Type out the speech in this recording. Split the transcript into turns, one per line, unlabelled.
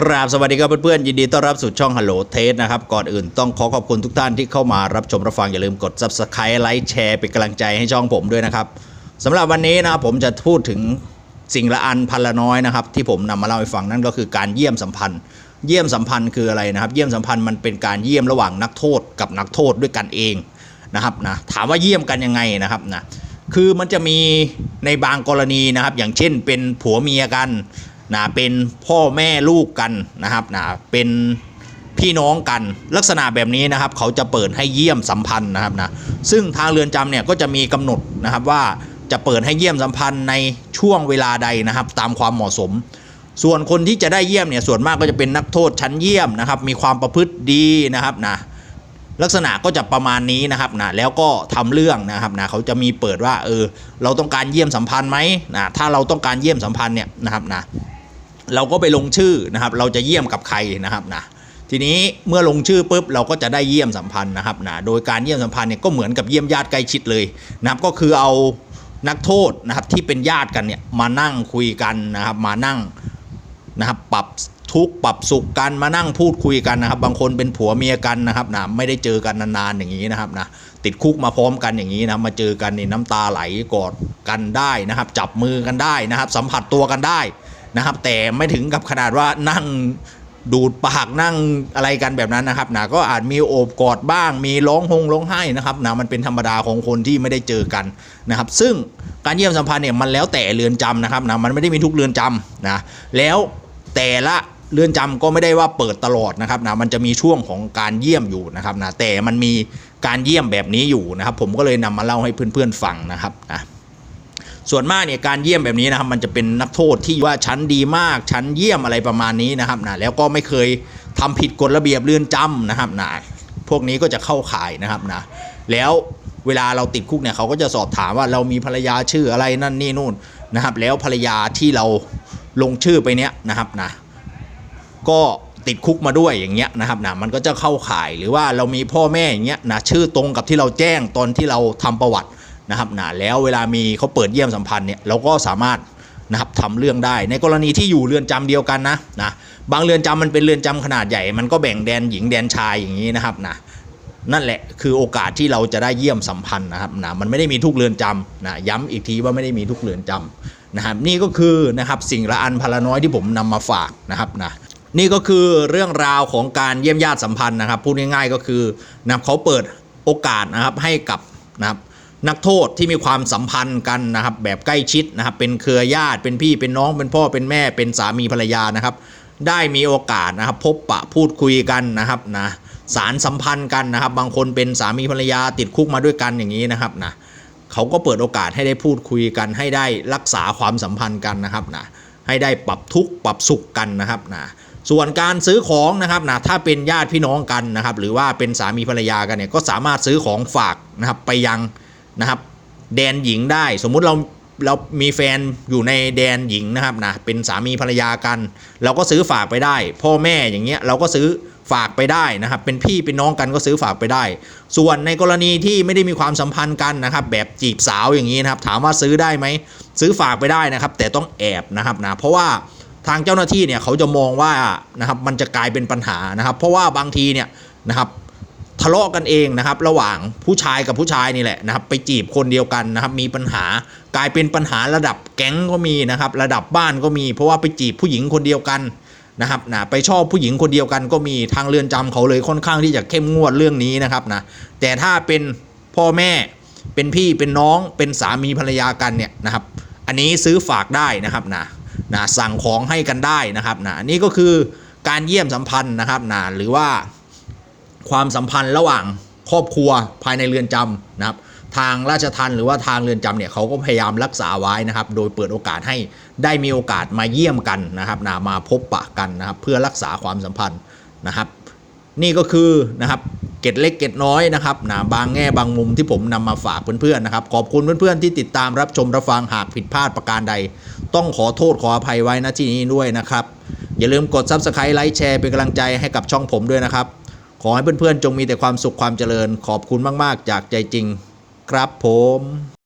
กราบสวัสดีครับเพื่อนๆยินดีต้อนรับสู่ช่องฮัลโหลเทสนะครับ ก่อนอื่นต้องขอขอบคุณทุกท่านที่เข้ามารับชมรับฟัง อย่าลืมกด subscribe ไลค์แชร์เป็นกำลังใจให้ช่องผมด้วยนะครับสำหรับวันนี้นะครับผมจะพูดถึงสิ่งละอันพันละน้อยนะครับ ที่ผมนำมาเล่าให้ฟังนั่นก็คือการเยี่ยมสัมพันธ์ เยี่ยมสัมพันธ์คืออะไรนะครับ เยี่ยมสัมพันธ์มันเป็นการเยี่ยมระหว่างนักโทษกับนักโทษด้วยกันเองนะครับนะถามว่าเยี่ยมกันยังไงนะครับนะคือมันจะมีในบางกรณีนะครับ อย่างเช่นเป็นผัวเมียกัน นะเป็นพ่อแม่ลูกกันนะครับนะเป็นพี่น้องกันลักษณะแบบนี้นะครับ เขาจะเปิดให้เยี่ยมสัมพันธ์นะครับนะซึ่งทางเรือนจำเนี่ยก็จะมีกำหนดนะครับว่าจะเปิดให้เยี่ยมสัมพันธ์ในช่วงเวลาใดนะครับ ตามความเหมาะสม ส่วนคนที่จะได้เยี่ยมเนี่ยส่วนมากก็จะเป็นนักโทษชั้นเยี่ยมนะครับ มีความประพฤติดีนะครับนะลักษณะก็จะประมาณนี้นะครับนะแล้วก็ทำเรื่องนะครับนะเขาจะมีเปิดว่าเออเราต้องการเยี่ยมสัมพันธ์ไหมนะถ้าเราต้องการเยี่ยมสัมพันธ์เนี่ยนะครับนะ เราก็ไปลงชื่อนะครับ เราจะเยี่ยมกับใครนะครับนะทีนี้เมื่อลงชื่อปุ๊บเราก็จะได้เยี่ยมสัมพันธ์นะครับนะโดยการเยี่ยมสัมพันธ์เนี่ยก็เหมือนกับเยี่ยมญาติใกล้ชิดเลยนะครับก็คือเอานักโทษนะครับที่เป็นญาติกันเนี่ยมานั่งคุยกันนะครับมานั่งนะครับปรับทุกปรับสุขกันมานั่งพูดคุยกันนะครับ บางคนเป็นผัวเมียกันนะครับนะไม่ได้เจอกันนานๆอย่างนี้นะครับนะติดคุกมาพร้อมกันอย่างนี้นะมาเจอกันนี่น้ำตาไหลกอดกันได้นะครับ จับมือกันได้นะครับ สัมผัสตัวกันได้ นะครับ แต่ไม่ถึงกับขนาดว่านั่งดูดปากนั่งอะไรกันแบบนั้นนะครับนะก็อาจมีโอบกอดบ้าง มีร้องหงร้องไห้นะครับนะมันเป็นธรรมดาของคนที่ไม่ได้เจอกันนะครับ ซึ่งการเยี่ยมสัมพันธ์เนี่ยมันแล้วแต่เรือนจำนะครับนะมันไม่ได้มีทุกเรือนจำนะแล้วแต่ละเรือนจำก็ไม่ได้ว่าเปิดตลอดนะครับนะมันจะมีช่วงของการเยี่ยมอยู่นะครับนะแต่มันมีการเยี่ยมแบบนี้อยู่นะครับ ผมก็เลยนำมาเล่าให้เพื่อนๆฟังนะครับนะ ส่วนมากเนี่ยการเยี่ยมแบบนี้นะครับมันจะเป็นนักโทษที่ว่าชั้นดีมากชั้นเยี่ยมอะไรประมาณนี้นะครับนะแล้วก็ไม่เคยทำผิดกฎระเบียบเรือนจำนะครับนะพวกนี้ก็จะเข้าข่ายนะครับนะแล้วเวลาเราติดคุกเนี่ยเขาก็จะสอบถามว่าเรามีภรรยาชื่ออะไรนั่นนี่นู่นนะครับ แล้วภรรยาที่เราลงชื่อไปเนี้ยนะครับนะก็ติดคุกมาด้วยอย่างเงี้ยนะครับนะมันก็จะเข้าข่ายหรือว่าเรามีพ่อแม่อย่างเงี้ยนะชื่อตรงกับที่เราแจ้งตอนที่เราทำประวัติ นะครับนะแล้วเวลามีเขาเปิดเยี่ยมสัมพันธ์เนี่ยเราก็สามารถนะครับทำเรื่องได้ในกรณีที่อยู่เรือนจำเดียวกันนะนะบางเรือนจำมันเป็นเรือนจำขนาดใหญ่ มันก็แบ่งแดนหญิงแดนชายอย่างนี้นะครับนะนั่นแหละคือโอกาสที่เราจะได้เยี่ยมสัมพันธ์นะครับนะมันไม่ได้มีทุกเรือนจำนะย้ำอีกทีว่าไม่ได้มีทุกเรือนจำนะครับนี่ก็คือนะครับสิ่งละอันพลน้อยที่ผมนำมาฝากนะครับนะนี่ก็คือเรื่องราวของการเยี่ยมญาติสัมพันธ์นะครับพูดง่ายๆก็คือนะครับเขาเปิดโอกาสนะครับให้กับนะครับ นักโทษที่มีความสัมพันธ์กันนะครับแบบใกล้ชิดนะครับเป็นเครือญาติเป็นพี่เป็นน้องเป็นพ่อเป็นแม่เป็นสามีภรรยานะครับ ได้มีโอกาสนะครับพบปะพูดคุยกันนะครับนะสารสัมพันธ์กันนะครับ บางคนเป็นสามีภรรยาติดคุกมาด้วยกันอย่างนี้นะครับนะเขาก็เปิดโอกาสให้ได้พูดคุยกันให้ได้รักษาความสัมพันธ์กันนะครับนะให้ได้ปรับทุกข์ปรับสุขกันนะครับนะส่วนการซื้อของนะครับนะถ้าเป็นญาติพี่น้องกันนะครับ หรือว่าเป็นสามีภรรยากันเนี่ยก็สามารถซื้อของฝากนะครับไปยัง นะครับ แดนหญิงได้ สมมุติเราเรามีแฟนอยู่ในแดนหญิงนะครับนะเป็นสามีภรรยากัน เราก็ซื้อฝากไปได้ พ่อแม่อย่างเงี้ยเราก็ซื้อฝากไปได้นะครับ เป็นพี่เป็นน้องกันก็ซื้อฝากไปได้ ส่วนในกรณีที่ไม่ได้มีความสัมพันธ์กันนะครับ แบบจีบสาวอย่างนี้นะครับ ถามว่าซื้อได้ไหมซื้อฝากไปได้นะครับ แต่ต้องแอบนะครับนะเพราะว่าทางเจ้าหน้าที่เนี่ยเขาจะมองว่านะครับมันจะกลายเป็นปัญหานะครับ เพราะว่าบางทีเนี่ยนะครับะเลาะกันเองนะครับระหว่างผู้ชายกับผู้ชายนี่แหละนะครับไปจีบคนเดียวกันนะครับมีปัญหากลายเป็นปัญหาระดับแก๊งก็มีนะครับระดับบ้านก็มี เพราะว่าไปจีบผู้หญิงคนเดียวกันนะครับนะไปชอบผู้หญิงคนเดียวกันก็มีทางเรือนจำเขาเลยค่อนข้างที่จะเข้มงวดเรื่องนี้นะครับนะแต่ถ้าเป็นพ่อแม่เป็นพี่เป็นน้องเป็นสามีภรรยากันเนี่ยนะครับ อันนี้ซื้อฝากได้นะครับนะนะสั่งของให้กันได้นะครับนะนี่ก็คือการเยี่ยมสัมพันธ์นะครับนะหรือว่า ความสัมพันธ์ระหว่างครอบครัวภายในเรือนจำนะครับทางราชทัณฑ์หรือว่าทางเรือนจำเนี่ยเขาก็พยายามรักษาไว้นะครับ โดยเปิดโอกาสให้ได้มีโอกาสมาเยี่ยมกันนะครับนะมาพบปะกันนะครับ เพื่อรักษาความสัมพันธ์นะครับ นี่ก็คือนะครับเกร็ดเล็กเกร็ดน้อยนะครับนะบางแง่บางมุมที่ผมนำมาฝากเพื่อนๆนะครับ ขอบคุณเพื่อนๆที่ติดตามรับชมรับฟังหากผิดพลาดประการใด ต้องขอโทษขออภัยไว้ณที่นี้ด้วยนะครับ อย่าลืมกด Subscribe ไลค์แชร์เป็นกำลังใจให้กับช่องผมด้วยนะครับ ขอให้เพื่อนๆ จงมีแต่ความสุขความเจริญ ขอบคุณมาก ๆ จากใจจริง ครับผม